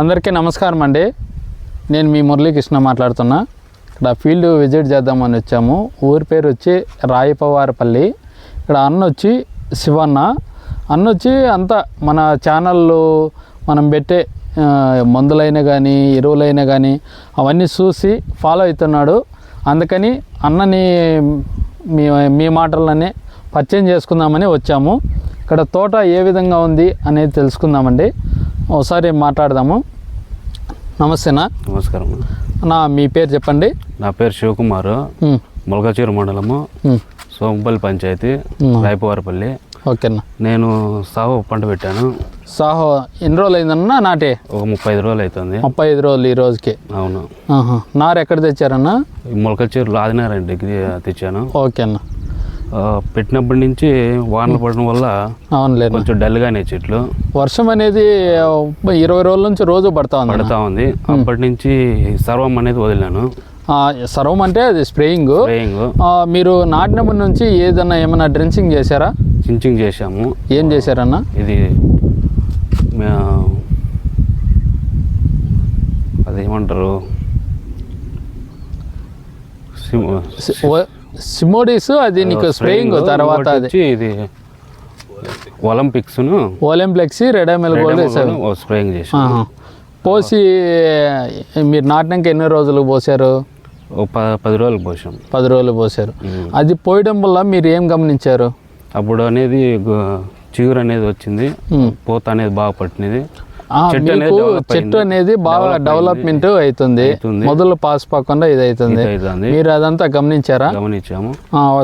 అందరికీ నమస్కారం అండి. నేను మీ మురళీకృష్ణ మాట్లాడుతున్నా. ఇక్కడ ఫీల్డ్ విజిట్ చేద్దామని వచ్చాము. ఊరి పేరు వచ్చి రాయపవారపల్లి. ఇక్కడ అన్న వచ్చి శివన్న. అన్న వచ్చి అంతా మన ఛానల్లో మనం పెట్టే మందులైనా కానీ ఎరువులైనా కానీ అవన్నీ చూసి ఫాలో అవుతున్నాడు. అందుకని అన్నని మీ మీ మాటలనే పరిచయం చేసుకుందామని వచ్చాము. ఇక్కడ తోట ఏ విధంగా ఉంది అనేది తెలుసుకుందామండి. ఒకసారి మాట్లాడదాము. నమస్తేనా? నమస్కారం నా మీ పేరు చెప్పండి. నా పేరు శివకుమార్. మొలకచీరు మండలము. సోంపల్లి పంచాయతీ. రాయపవారపల్లి. ఓకేనా. నేను సాగు పంట పెట్టాను. సాహో ఎన్ని రోజులు అయిందన్నా నాటే? ఒక ముప్పై ఐదు రోజులు అవుతుంది ముప్పై ఐదు రోజులు ఈ రోజుకి. అవును. నారు ఎక్కడ తెచ్చారన్నా? మొలకచీరులు ఆదినారాయణ దగ్గర తెచ్చాను. ఓకేనా. పెట్టినప్పటి నుంచి వానలు పడడం వల్ల కొంచెం డల్గానే చెట్లు. వర్షం అనేది ఇరవై రోజుల నుంచి రోజు పడతా ఉంది. పడతా ఉంది. అప్పటి నుంచి సర్వం అనేది వదిలాను సర్వం అంటే అది స్ప్రేయింగ్. స్ప్రేయింగ్. మీరు నాటినప్పటి నుంచి ఏదన్నా ఏమైనా డ్రెంచింగ్ చేశారా? చించింగ్ చేశాము. ఏం చేశారన్నా? ఇది అదేమంటారు? సిమోడిస్ అది నీకు స్ప్రేయింగ్ తర్వాత అది ఇది ఒలింపిక్స్ ఓలెంప్లెక్సీ రెడామిల్ గోల్డ్ స్ప్రేయింగ్ చేసి. పోసి మీరు నాటినాక ఎన్ని రోజులు పోసారు? పది రోజులు పోసాం. పది రోజులు పోసారు. అది పోయడం వల్ల మీరు ఏం గమనించారు? అప్పుడు అనేది చిగురు అనేది వచ్చింది. పూత అనేది బాగా పట్టినది. చెట్టు అనేది బాగా డెవలప్మెంట్ అవుతుంది. మొదలు పాస్ పోకుండా ఇది అవుతుంది మీరు అదంతా గమనించారా? గమనించాము.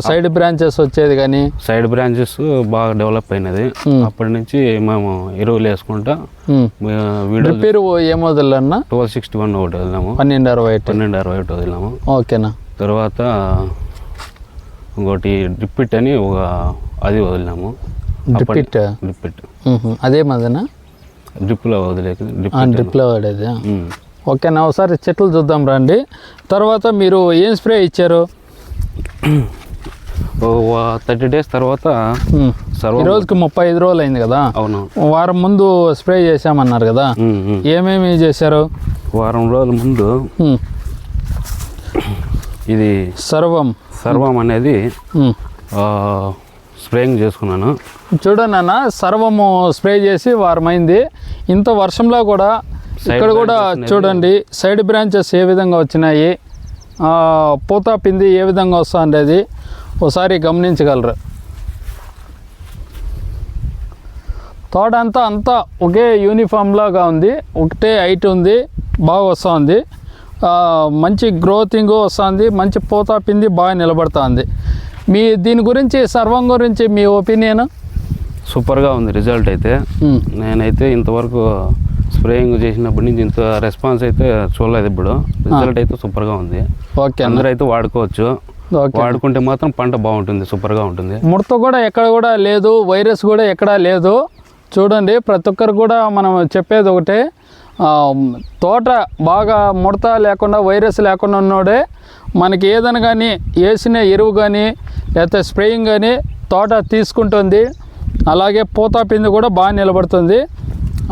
సైడ్ బ్రాంచెస్ వచ్చేది కానీ? సైడ్ బ్రాంచెస్ బాగా డెవలప్ అయినది. అప్పటి నుంచి మేము ఎరువులు వేసుకుంటా రిపేర్ ఏం వదలన్నా ట్వెల్వ్ సిక్స్టీ వన్ ఒకటి వదిలాము పన్నెండు అరవై ఒకటి. పన్నెండు అరవై ఒకటి వదిలాము ఓకేనా? తర్వాత ఇంకోటి డ్రిప్పిట్ అని ఒక అది వదిలినాము. డ్రిప్పిట్ డ్రిప్పిట్ మ్మ్. అదే మదనా? డ్రిప్లో డ్రిప్పిట్ డ్రిప్లో ఉమ్. ఓకేనా ఒకసారి చెట్లు చూద్దాం రండి. తర్వాత మీరు ఏం స్ప్రే ఇచ్చారు? థర్టీ డేస్ తర్వాత ఈ రోజుకి ముప్పై ఐదు రోజులు అయింది కదా? అవును. వారం ముందు స్ప్రే చేశామన్నారు కదా. ఏమేమి చేశారు? వారం రోజుల ముందు. ఇది సర్వం. సర్వం అనేది స్ప్రేయింగ్ చేసుకున్నాను. చూడండి అన్న సర్వము స్ప్రే చేసి వారమైంది. ఇంత వర్షంలో కూడా ఇక్కడ కూడా చూడండి సైడ్ బ్రాంచెస్ ఏ విధంగా వచ్చినాయి? పూత పిండి ఏ విధంగా వస్తుంది ఒకసారి గమనించగలరు. తోట అంతా అంతా ఒకే యూనిఫామ్ లాగా ఉంది ఒకటే హైట్ ఉంది బాగా వస్తుంది మంచి గ్రోతింగ్ వస్తుంది మంచి పూత పిండి బాగా నిలబడుతుంది మీ దీని గురించి సర్వం గురించి మీ ఒపీనియన్ సూపర్గా ఉంది రిజల్ట్ అయితే. నేనైతే ఇంతవరకు స్ప్రేయింగ్ చేసినప్పటి నుంచి ఇంత రెస్పాన్స్ అయితే చూడలేదు ఇప్పుడు. రిజల్ట్ అయితే సూపర్గా ఉంది. ఓకే అందరూ అయితే వాడుకోవచ్చు. ఓకే. వాడుకుంటే మాత్రం పంట బాగుంటుంది సూపర్గా ఉంటుంది. ముడత కూడా ఎక్కడ కూడా లేదు వైరస్ కూడా ఎక్కడా లేదు. చూడండి ప్రతి ఒక్కరు కూడా మనం చెప్పేది ఒకటే. తోట బాగా ముడత లేకుండా వైరస్ లేకుండా ఉన్నోడే మనకి ఏదైనా కానీ వేసిన ఎరువు కానీ లేకపోతే స్ప్రేయింగ్ కానీ తోట తీసుకుంటుంది. అలాగే పూత పిండి కూడా బాగా నిలబడుతుంది.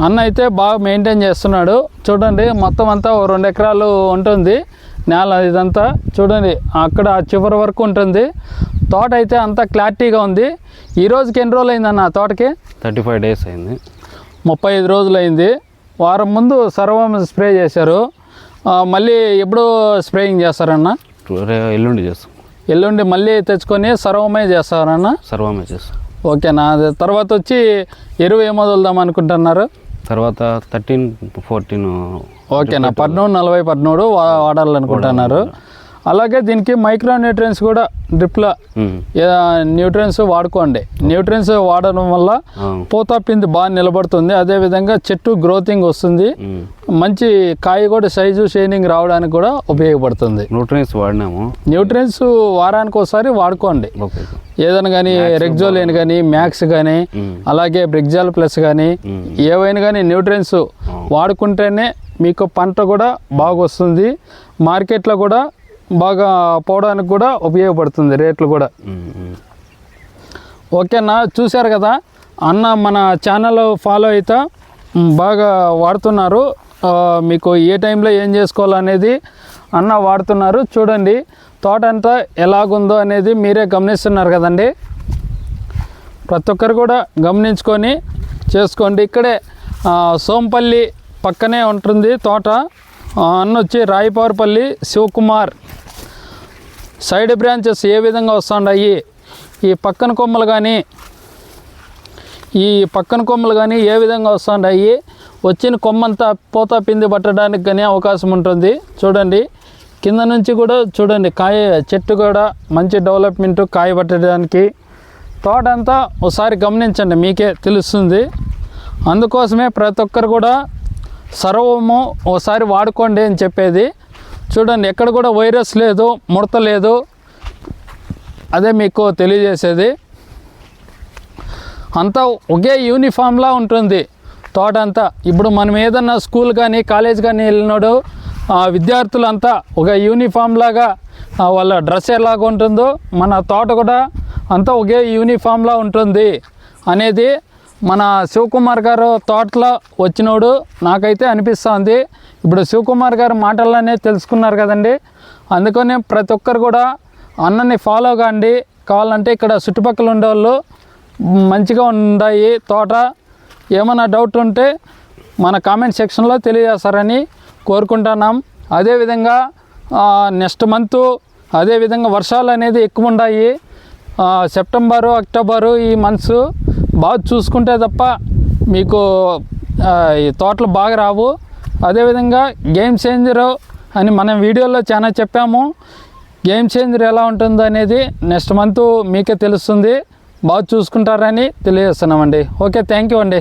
అన్న అయితే బాగా మెయింటైన్ చేస్తున్నాడు. చూడండి మొత్తం అంతా రెండు ఎకరాలు ఉంటుంది. నేల ఇదంతా చూడండి అక్కడ చివరి వరకు ఉంటుంది. తోట అయితే అంతా క్లారిటీగా ఉంది. ఈ రోజుకి ఎన్ని రోజులు అయిందన్న ఆ తోటకి? థర్టీ ఫైవ్ డేస్ అయింది. ముప్పై ఐదు రోజులు అయింది వారం ముందు సర్వం స్ప్రే చేశారు. మళ్ళీ ఎప్పుడు స్ప్రేయింగ్ చేస్తారన్న? ఎల్లుండి చేస్తాం. ఎల్లుండి మళ్ళీ తెచ్చుకొని సర్వమే చేస్తారన్న? సర్వమే చేస్తాం. ఓకేనా? తర్వాత వచ్చి ఎరువు ఏం వదులుదాం అనుకుంటున్నారు? తర్వాత థర్టీన్ ఫోర్టీన్ ఓకేనా? పద్మూడు నలభై పద్మూడు వాడాలనుకుంటున్నారు. అలాగే దీనికి మైక్రో న్యూట్రియన్స్ కూడా డ్రిప్లో న్యూట్రియన్స్ వాడుకోండి. న్యూట్రియన్స్ వాడడం వల్ల పూత పిండి బాగా నిలబడుతుంది. అదేవిధంగా చెట్టు గ్రోతింగ్ వస్తుంది. మంచి కాయ కూడా సైజు షైనింగ్ రావడానికి కూడా ఉపయోగపడుతుంది. న్యూట్రియన్స్ వాడినాము. న్యూట్రియన్స్ వారానికి ఒకసారి వాడుకోండి. ఓకే ఏదైనా కానీ రెగ్జోలేన్ కానీ మ్యాక్స్ కానీ అలాగే బ్రిగ్జాల్ ప్లస్ కానీ ఏవైనా కానీ న్యూట్రియన్స్ వాడుకుంటేనే మీకు పంట కూడా బాగా వస్తుంది మార్కెట్లో కూడా బాగా పోవడానికి కూడా ఉపయోగపడుతుంది రేట్లు కూడా. ఓకేనా? చూశారు కదా? అన్న మన ఛానల్ ఫాలో అయితే బాగా వాడుతున్నారు. మీకు ఏ టైంలో ఏం చేసుకోవాలనేది అన్న వాడుతున్నారు. చూడండి తోట అంతా ఎలాగుందో అనేది మీరే గమనిస్తున్నారు కదండి. ప్రతి ఒక్కరు కూడా గమనించుకొని చేసుకోండి. ఇక్కడే సోంపల్లి పక్కనే ఉంటుంది తోట. అన్న వచ్చి రాయపారుపల్లి శివకుమార్. సైడ్ బ్రాంచెస్ ఏ విధంగా వస్తుండాయి? ఈ పక్కన కొమ్మలు కానీ ఈ పక్కన కొమ్మలు కానీ ఏ విధంగా వస్తుండాయి? వచ్చిన కొమ్మంతా పూత పిండి పట్టడానికి కానీ అవకాశం ఉంటుంది. చూడండి. కింద నుంచి కూడా చూడండి. కాయ చెట్టు కూడా మంచి డెవలప్మెంట్ కాయ పట్టడానికి. తోటంతా ఒకసారి గమనించండి. మీకే తెలుస్తుంది. అందుకోసమే ప్రతి ఒక్కరు కూడా సర్వము ఒకసారి వాడుకోండి అని చెప్పేది. చూడండి. ఎక్కడ కూడా వైరస్ లేదు ముడత లేదు. అదే మీకు తెలియజేసేది. అంతా ఒకే యూనిఫామ్లా ఉంటుంది. తోట అంతా. ఇప్పుడు మనం ఏదన్నా స్కూల్ కానీ కాలేజ్ కానీ వెళ్ళినాడు ఆ విద్యార్థులంతా ఒక యూనిఫామ్ లాగా వాళ్ళ డ్రెస్ ఎలాగ ఉంటుందో మన తోట కూడా అంతా ఒకే యూనిఫామ్లా ఉంటుంది అనేది మన శివకుమార్ గారు తోటలో వచ్చినోడు నాకైతే అనిపిస్తుంది. ఇప్పుడు శివకుమార్ గారు మాటల్లోనే తెలుసుకున్నారు కదండి. అందుకనే ప్రతి ఒక్కరు కూడా అన్నని ఫాలో కాండి. కావాలంటే ఇక్కడ చుట్టుపక్కల ఉండేవాళ్ళు మంచిగా ఉన్నాయి తోట. ఏమైనా డౌట్ ఉంటే మన కామెంట్ సెక్షన్లో తెలియజేస్తారని కోరుకుంటున్నాం. అదేవిధంగా నెక్స్ట్ మంత్ అదేవిధంగా వర్షాలు అనేది ఎక్కువ ఉన్నాయి సెప్టెంబరు అక్టోబరు ఈ మంత్స్ బాగా చూసుకుంటే తప్ప మీకు ఈ తోటలు బాగా రావు. అదేవిధంగా గేమ్ చేంజరు అని మనం వీడియోలో చాలా చెప్పాము. గేమ్ చేంజర్ ఎలా ఉంటుందో అనేది నెక్స్ట్ మంత్ మీకే తెలుస్తుంది. బాగా చూసుకుంటారని తెలియజేస్తున్నామండి. ఓకే థ్యాంక్ యూ అండి.